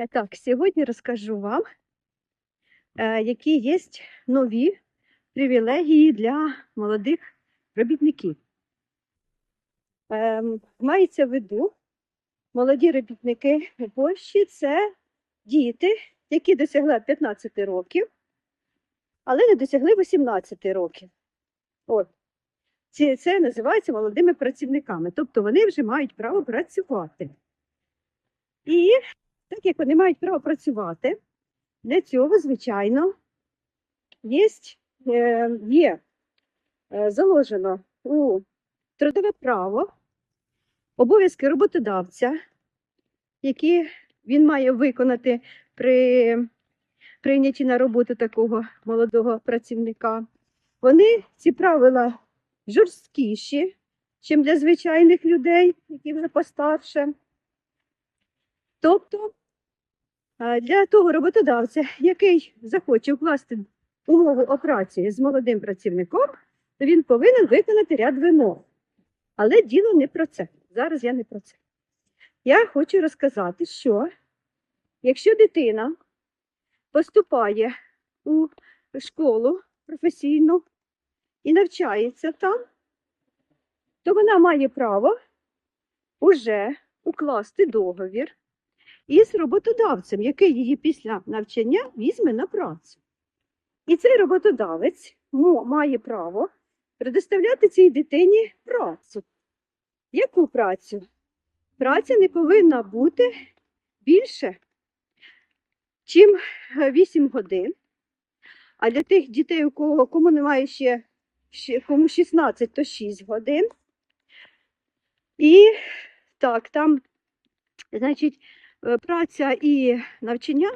Е, Так, сьогодні розкажу вам, які є нові привілегії для молодих робітників. Мається в виду, молоді робітники у Польщі це діти, які досягли 15 років, але не досягли 18 років. От. Це, це називається молодими працівниками, тобто вони вже мають право працювати. І так як вони мають право працювати, для цього, звичайно, є, е, є е, заложено у трудове право обов'язки роботодавця, які він має виконати при прийнятті на роботу такого молодого працівника. Вони ці правила жорсткіші, ніж для звичайних людей, які вже постарше. Тобто для того роботодавця, який захоче укласти умови о праці з молодим працівником, він повинен виконати ряд вимог. Але діло не про це. Зараз я не про це. Я хочу розказати, що якщо дитина поступає у школу професійну і навчається там, то вона має право уже укласти договір із роботодавцем, який її після навчання візьме на працю. І цей роботодавець має право предоставляти цій дитині працю. Яку працю? Праця не повинна бути більше, чим 8 годин. А для тих дітей, у кого кому немає ще, кому 16, то 6 годин. І так, там, значить, праця і навчання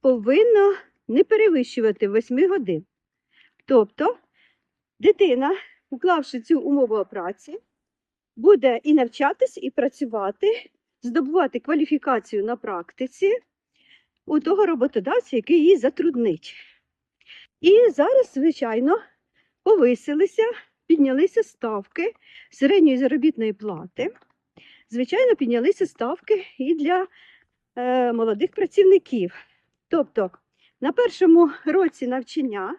повинно не перевищувати 8 годин. Тобто дитина, уклавши цю умову праці, буде і навчатись, і працювати, здобувати кваліфікацію на практиці у того роботодавця, який її затруднить. І зараз, звичайно, повисилися, піднялися ставки середньої заробітної плати. Звичайно, піднялися ставки і для е, молодих працівників. Тобто, на першому році навчання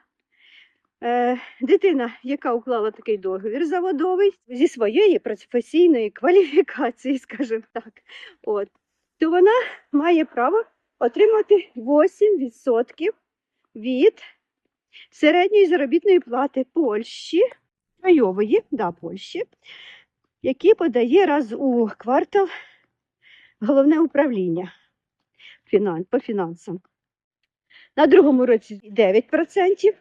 е, дитина, яка уклала такий договір заводовий зі своєї професійної кваліфікації, скажімо так, от, то вона має право отримати 8% від середньої заробітної плати Польщі, краєвої, да, Польщі, які подає раз у квартал головне управління по фінансам. На другому році 9%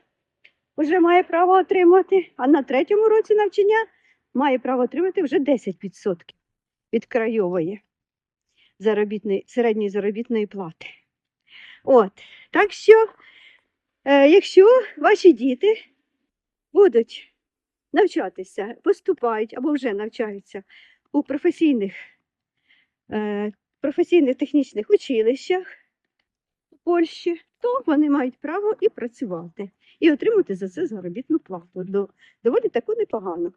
вже має право отримати, а на третьому році навчання має право отримати вже 10% від краєвої заробітної, середньої заробітної плати. От, так що, е, якщо ваші діти будуть навчатися, поступають або вже навчаються у професійних, е, професійних технічних училищах у Польщі, то вони мають право і працювати, і отримати за це заробітну плату. Доволі таку непогану.